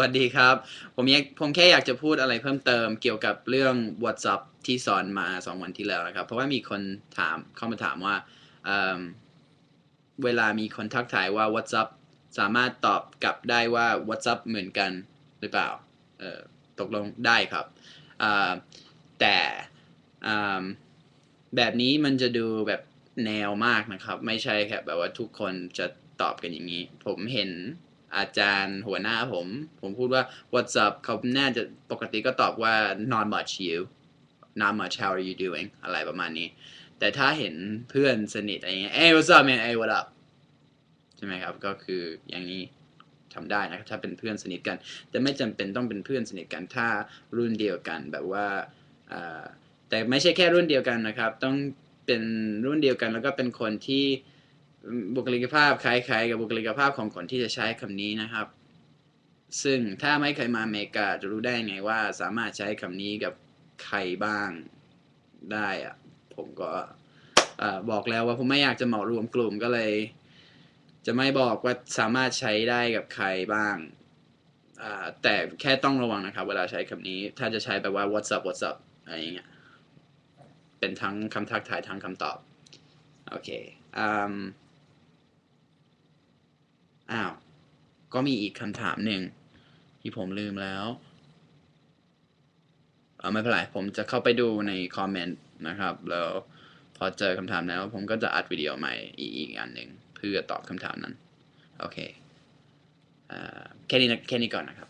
วัสดีครับ ผมอยากผมแค่อยากจะพูดอะไรเพิ่มเติมเกี่ยวกับเรื่อง WhatsApp ที่สอนมาสองวันที่แล้วนะครับ เพราะว่ามีคนถามเข้ามาถามว่าเเวลามีคนทักทายว่า WhatsApp สามารถตอบกลับได้ว่า WhatsApp เหมือนกันหรือเปล่าตกลงได้ครับแต่แบบนี้มันจะดูแบบแนวมากนะครับ ไม่ใช่แค่แบบว่าทุกคนจะตอบกันอย่างนี้ ผมเห็น อาจารย์หัวหน้าผม ผมพูดว่า what's up เขาน่าจะปกติก็ตอบว่า not much you not much how are you doing อะไรประมาณนี้ แต่ถ้าเห็นเพื่อนสนิทอะไรเงี้ย hey what's up man hey what up ใช่ไหมครับ ก็คืออย่างนี้ทำได้นะครับ ถ้าเป็นเพื่อนสนิทกัน แต่ไม่จำเป็นต้องเป็นเพื่อนสนิทกัน ถ้ารุ่นเดียวกันแบบว่าอ่าแต่ไม่ใช่แค่รุ่นเดียวกันนะครับ ต้องเป็นรุ่นเดียวกันแล้วก็เป็นคนที่ บุคลิกภาพคล้ายๆกับบุคลิกภาพของคนที่จะใช้คำนี้นะครับ ซึ่งถ้าไม่เคยมาอเมริกาจะรู้ได้ไงว่าสามารถใช้คำนี้กับใครบ้างได้อะผมก็บอกแล้วว่าผมไม่อยากจะเหมารวมกลุ่มก็เลย จะไม่บอกว่าสามารถใช้ได้กับใครบ้างแต่แค่ต้องระวังนะครับ เวลาใช้คำนี้ ถ้าจะใช้แบบว่า what's up what's up อะไรอย่างเงี้ยเป็นทั้งคำทักทายทั้งคำตอบ โอเคอืมอ้าว ก็มีอีกคำถามหนึ่งที่ผมลืมแล้ว เอาไม่เป็นไรผมจะเข้าไปดูในคอมเมนต์นะครับ แล้วพอเจอคำถามแล้วผมก็จะอัดวิดีโอใหม่อีกอีกอันหนึ่งเพื่อตอบคำถามนั้น โอเคแค่นี้นะแค่นี้ก่อนนะครับ